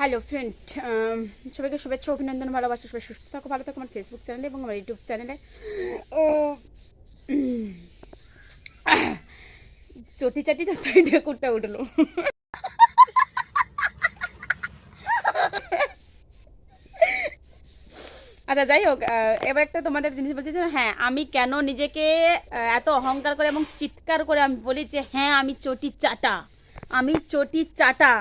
Hello friend সবাইকে শুভেচ্ছা, অভিনন্দন, ভালোবাসা, সবাই সুস্থ থাকো, ভালো থাকো আমার ফেসবুক চ্যানেলে এবং আমার ইউটিউব চ্যানেলে ও চটি চাটি তো তাই উঠল। আচ্ছা যাই হোক এবার একটা তোমাদের জিনিস বলছি যে হ্যাঁ আমি কেন নিজেকে এত অহংকার করে এবং চিৎকার করে আমি বলি যে হ্যাঁ আমি চটি চাটা, আমি চটি চাটা।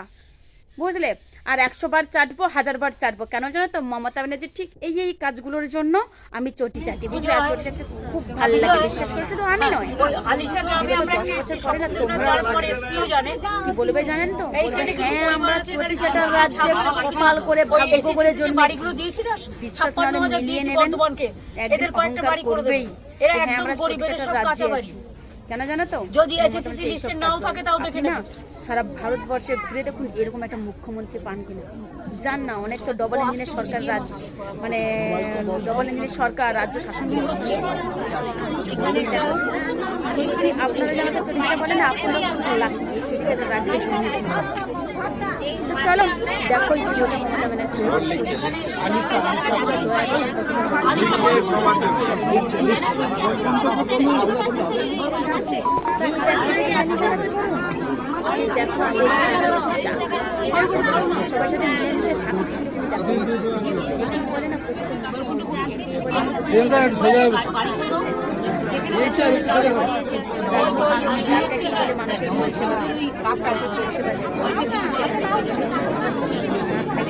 বুঝলে? আর একশো বার চাটবো হাজার বার চাটবো। কেন জানো তো মমতা ব্যানার্জি ঠিক এই এই কাজগুলোর জন্য আমি চটি চাটি বুঝলে? আর চটি চাটতে খুব ভালো লাগে বিশ্বাস করে শুধু আমি নয়। জানে। কি বলবে জানেন তো? হ্যাঁ আমরা চটি চাটার রাজ্যে কপাল করে ভাগ্য করে জন্মেছি বিশ্বাস হাজার মিলিয়ে নেবেন। অহংকার করবেই। যে হ্যাঁ আমরা চটি চাটার রাজ্যে আছি কেন জানো তো? যদি ব্যানার্জি লিস্টে নাও থাকে তাও দেখে না? সারা ভারতবর্ষে ঘুরে দেখুন এরকম একটা মুখ্যমন্ত্রী পান কিনা। যান না অনেক তো ডবল ইঞ্জিনের সরকার রাজ্য মানে ডবল ইঞ্জিনের সরকার রাজ্য শাসন করছে। সেইখানে আপনারা যে আমাকে চটি চাটা বলেন আপনারা এই রাজ্যে চলো দেখো ভিডিওটা মমতা ব্যানার্জি প্রিয়াঙ্কা একটু সোজা মানুষের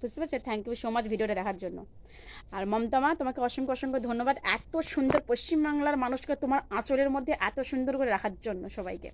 বুঝতে পারছ থ্যাংক ইউ সো মাচ ভিডিওটা দেখার জন্য। আর মমতামা, তোমাকে অসংখ্য অসংখ্য ধন্যবাদ এত সুন্দর পশ্চিমবাংলার মানুষকে তোমার আঁচলের মধ্যে এত সুন্দর করে রাখার জন্য সবাইকে।